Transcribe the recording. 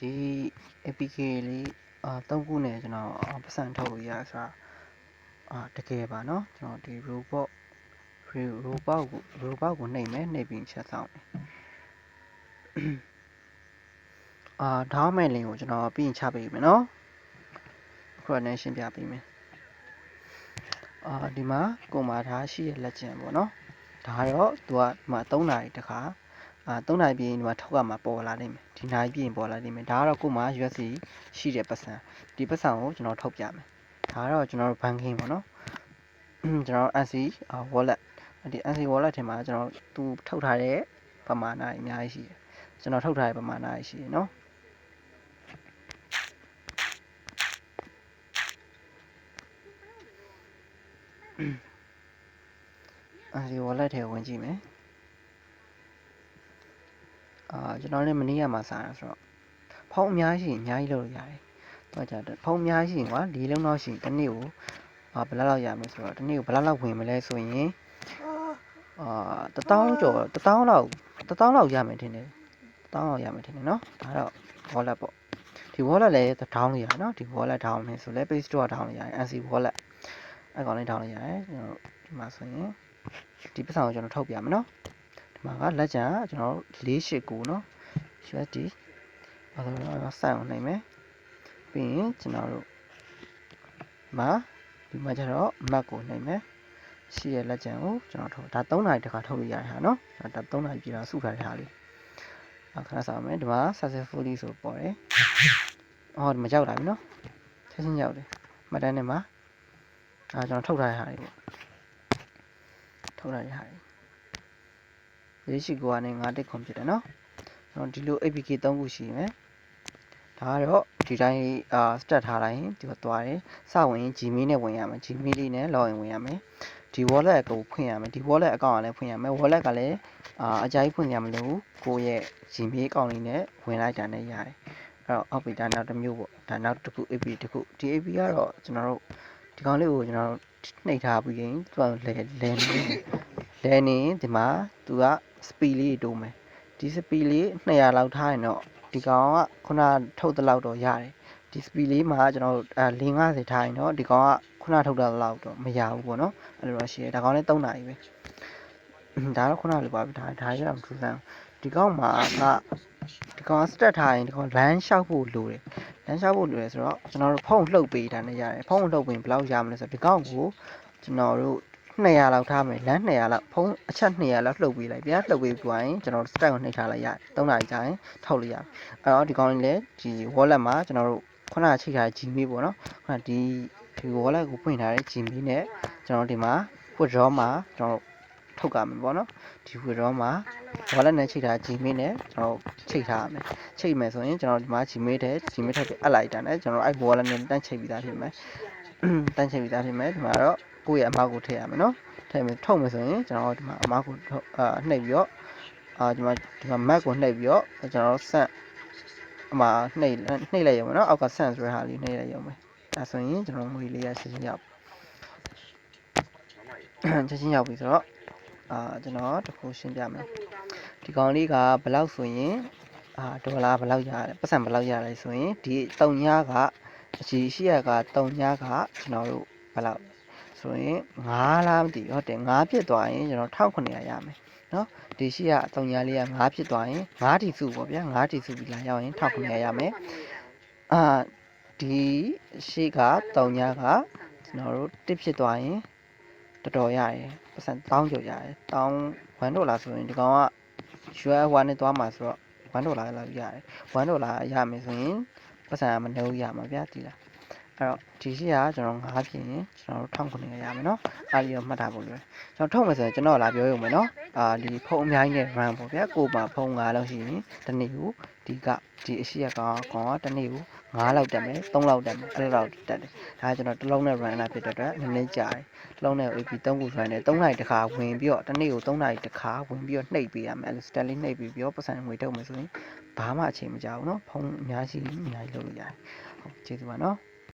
ဒီ APK လေးအာ၃ခုနဲ့ကျွန်တော်အာပတ်စံထုတ်လို့ရဆိုတာအာတကယ်ပါเนาะကျွန်တော်ဒီ robot robot ကို robot ကိုနှိပ်မယ်နှိပ်ပြီးချက်ဆောင်မယ်အာဒေါင်းမဲ့လင်ကိုကျွန်တော်ပြီးရင်ချပေးမယ်เนาะအခုကနေရှင်းပြပေးမယ်အာဒီမှာကိုမာထားရှိရလက်ကျန်ပေါ့เนาะဒါတော့သူကဒီမှာ3နာရီတခါ အာ3နာရီပြည့်ရင်ဒီမှာထောက်ကမှာပေါ်လာနိုင်မယ်ဒီနာရီပြည့်ရင်ပေါ်လာနိုင်မယ်ဒါကတော့ကိုမှာ USD ရှိတဲ့ပတ်စံဒီပတ်စံကိုကျွန်တော်ထုတ်ပြမယ်ဒါကတော့ကျွန်တော်တို့ banking ပေါ့နော်ကျွန်တော် NC wallet ဒီ NC wallet ထဲမှာကျွန်တော်သူထုတ်ထားတဲ့ပမာဏအများကြီးရှိတယ်ကျွန်တော်ထုတ်ထားတဲ့ပမာဏကြီးရှိတယ်နော်အဲဒီ wallet ထဲဝင်ကြည့်မယ် အာကျွန်တော်လည်းမနေ့ကမှစားတာဆိုတော့ဖုန်းအများကြီးအများကြီးလုပ်လို့ရတယ်။တော့ကြတော့ဖုန်းအများကြီးကွာ၄လုံးလောက်ရှိတစ်နေ့ကိုအာဘယ်လောက်လောက်ရမလဲဆိုတော့တစ်နေ့ကိုဘယ်လောက်လောက်ဝင်မလဲဆိုရင်အာတထောင်ကျော်တထောင်လောက်တထောင်လောက်ရမယ်ထင်တယ်။တထောင်လောက်ရမယ်ထင်တယ်နော်။ဒါတော့ wallet ပေါ့။ဒီ wallet လည်းတထောင်လို့ရတယ်နော်။ဒီ wallet ထောင်မယ်ဆိုလဲ Play Store ထောင်လို့ရတယ် NC wallet အဲ့ကောင်လေးထောင်လို့ရတယ်ကျွန်တော်ဒီမှာဆိုရင်ဒီပတ်စံကိုကျွန်တော်ထုတ်ပြမယ်နော်။ဒီ မှာကလက်ကျန်ကျွန်တော်489เนาะ USD ဘာလို့လဲစိုက်အောင်နိုင်မယ်ပြီးရင်ကျွန်တော်တို့မှာဒီမှာကျတော့ map ကိုနိုင်မယ်ရှိရလက်ကျန်ကိုကျွန်တော်ထုတ်ဒါ3နာရီတခါထုတ်လို့ရတဲ့ဟာเนาะဒါ3နာရီပြည်တာစုထားတဲ့ဟာလေးအခါစားမယ်ဒီမှာ successfully ဆိုပေါ်တယ်အော်ဒီမှာရောက်လာပြီเนาะချက်ချင်းရောက်တယ်မှတ်တမ်းထဲမှာအာကျွန်တော်ထုတ်ထားတဲ့ဟာလေးပေါ့ထုတ်ထားတဲ့ဟာလေး ၄ရှိ9နဲ့9တက်ခွန်ဖြစ်တယ်နော်ကျွန်တော်ဒီလို APK 3ခုရှိမယ်ဒါကတော့ဒီတိုင်းအာ start ထားတိုင်းဒီကသွားတယ်စဝင်ရင် Gmail နဲ့ဝင်ရမယ် Gmail လေးနဲ့ login ဝင်ရမယ်ဒီ wallet ကိုဖွင့်ရမယ်ဒီ wallet အကောင့်ကလည်းဖွင့်ရမယ် wallet ကလည်းအာအကြိုက်ဖွင့်ရမလို့ကိုယ့်ရဲ့ Gmail အကောင့်လေးနဲ့ဝင်လိုက်တာနဲ့ရတယ်အဲ့တော့ app ဒါနောက်တစ်မျိုးပေါ့ဒါနောက်တစ်ခု app တစ်ခုဒီ app ကတော့ကျွန်တော်တို့ဒီကောင်လေးကိုကျွန်တော်တို့နှိပ်ထားပြီးရင်သူကလဲလဲနေ လဲနေဒီမှာသူက speed လေးတိုးမယ်ဒီ speed လေး200လောက်ထားရင်တော့ဒီကောင်ကခုနထုတ်တဲ့လောက်တော့ရတယ်ဒီ speed လေးမှာကျွန်တော်အဲ450ထားရင်တော့ဒီကောင်ကခုနထုတ်တဲ့လောက်တော့မရဘူးပေါ့နော်အဲ့လိုတော့ရှိတယ်ဒါကောင်လည်း3နာရီပဲဒါတော့ခုနလိုပါပဲဒါဒါရအောင်ထူဆန်းဒီကောင်မှာကဒီကောင်စတက်ထားရင်ဒီကောင်လမ်းလျှောက်ဖို့လိုတယ်လမ်းလျှောက်ဖို့လိုတယ်ဆိုတော့ကျွန်တော်တို့ဖုန်းလှုပ်ပေးတာနဲ့ရတယ်ဖုန်းလှုပ်ပေးရင်ဘယ်လောက်ရမလဲဆိုတော့ဒီကောင်ကိုကျွန်တော်တို့ 200လောက်ထားမယ်လမ်း200လောက်ဖုန်းအချက်200လောက်လှုပ်ပေးလိုက်ဗျာလှုပ်ပေးပြီးရင်ကျွန်တော်တို့ stack ကိုနှိပ်ထားလိုက်ရတယ်3နာရီကြာရင်ထောက်လို့ရတယ်အဲ့တော့ဒီကောင်လေးလည်းဒီ wallet မှာကျွန်တော်တို့ခုနကချိန်ထားတဲ့ Gmail ပေါ့နော်ခုနဒီဒီ wallet ကိုဖွင့်ထားတဲ့ Gmail နဲ့ကျွန်တော်ဒီမှာ withdraw မှာကျွန်တော်ထုတ်ကြမယ်ပေါ့နော်ဒီ withdraw မှာ wallet နဲ့ချိန်ထား Gmail နဲ့ကျွန်တော်ချိန်ထားရမယ်ချိန်မယ်ဆိုရင်ကျွန်တော်ဒီမှာ Gmail တဲ့ Gmail ထပ်ပြီးအပ်လိုက်တာနဲ့ကျွန်တော်အဲ့ wallet နဲ့တန်းချိန်ပြီးသားဖြစ်မယ်တန်းချိန်ပြီးသားဖြစ်မယ်ဒီမှာတော့ ကိုယ့်ရဲ့အမောက်ကိုထည့်ရမယ်နော်ထည့်မယ်ထုတ်မယ်ဆိုရင်ကျွန်တော်ဒီမှာအမောက်ကိုအာနှိပ်ပြီးတော့အာဒီမှာဒီမှာ map ကိုနှိပ်ပြီးတော့ကျွန်တော်ဆက်အမှာနှိပ်နှိပ်လိုက်ရမယ်နော်အောက်က sense ဆိုတဲ့ဟာလေးနှိပ်လိုက်ရမယ်ဒါဆိုရင်ကျွန်တော်ငွေလေးရချက်ချင်းရောက်ချက်ချင်းရောက်ပြီဆိုတော့အာကျွန်တော်တခုရှင်းပြမယ်ဒီကောင်လေးကဘယ်လောက်ဆိုရင်အာဒေါ်လာဘယ်လောက်ရတယ်ပတ်စံဘယ်လောက်ရလဲဆိုရင်ဒီတုံညာကအချီရှိရကတုံညာကကျွန်တော်တို့ဘယ်လောက် ဆိုရင်9လားမသိဟုတ်တယ်9ဖြစ်သွားရင်ကျွန်တော်1900ရမယ်နော်ဒီရှိရတုံညာလေးက9ဖြစ်သွားရင်9တီစုပေါ့ဗျာ9တီစုပြီးလာရောက်ရင်1900ရမယ်အာဒီရှိကတုံညာကကျွန်တော်တို့တစ်ဖြစ်သွားရင်တော်တော်ရတယ်ပတ်စံ1000ကျော်ရတယ်1000 1ဒေါ်လာဆိုရင်ဒီကောင်က US 1နဲ့သွားမှာဆိုတော့1ဒေါ်လာလောက်ရတယ်1ဒေါ်လာရမယ်ဆိုရင်ပတ်စံမနှုတ်ရမှာဗျာဒီလား အဲ့တော့ဒီရှိကကျွန်တော်9ဖြစ်ရင်ကျွန်တော်တို့1900ရမယ်နော်အားကြီးတော့မှတ်ထားဖို့လိုတယ်ကျွန်တော်ထုတ်မယ်ဆိုရင်ကျွန်တော်လာပြောရုံပဲနော်အာဒီဖုန်းအများကြီးနဲ့ run ပေါ့ဗျာကိုမှာဖုန်း9လောက်ရှိရင်တစ်နေ့ကိုဒီကဒီအရှိကကောင်ကောင်ကတစ်နေ့ကို9လောက်တက်မယ်3လောက်တက်မယ်အဲ့လောက်တက်တယ်ဒါကျွန်တော်တစ်လုံးနဲ့ run လာဖြစ်တဲ့အတွက်နည်းနည်းကြာတယ်တစ်လုံးနဲ့ AP 3ခု run နဲ့3နိုင်တစ်ခါဝင်ပြီးတော့တစ်နေ့ကို3နိုင်တစ်ခါဝင်ပြီးတော့နှိပ်ပေးရမယ်အဲ့လို step လေးနှိပ်ပြီးပြီးတော့ပတ်စံငွေထုတ်မယ်ဆိုရင်ဘာမှအချိန်မကြာဘူးနော်ဖုန်းအများကြီးအများကြီးလုပ်လို့ရတယ်ဟုတ်ကျေးဇူးပါနော်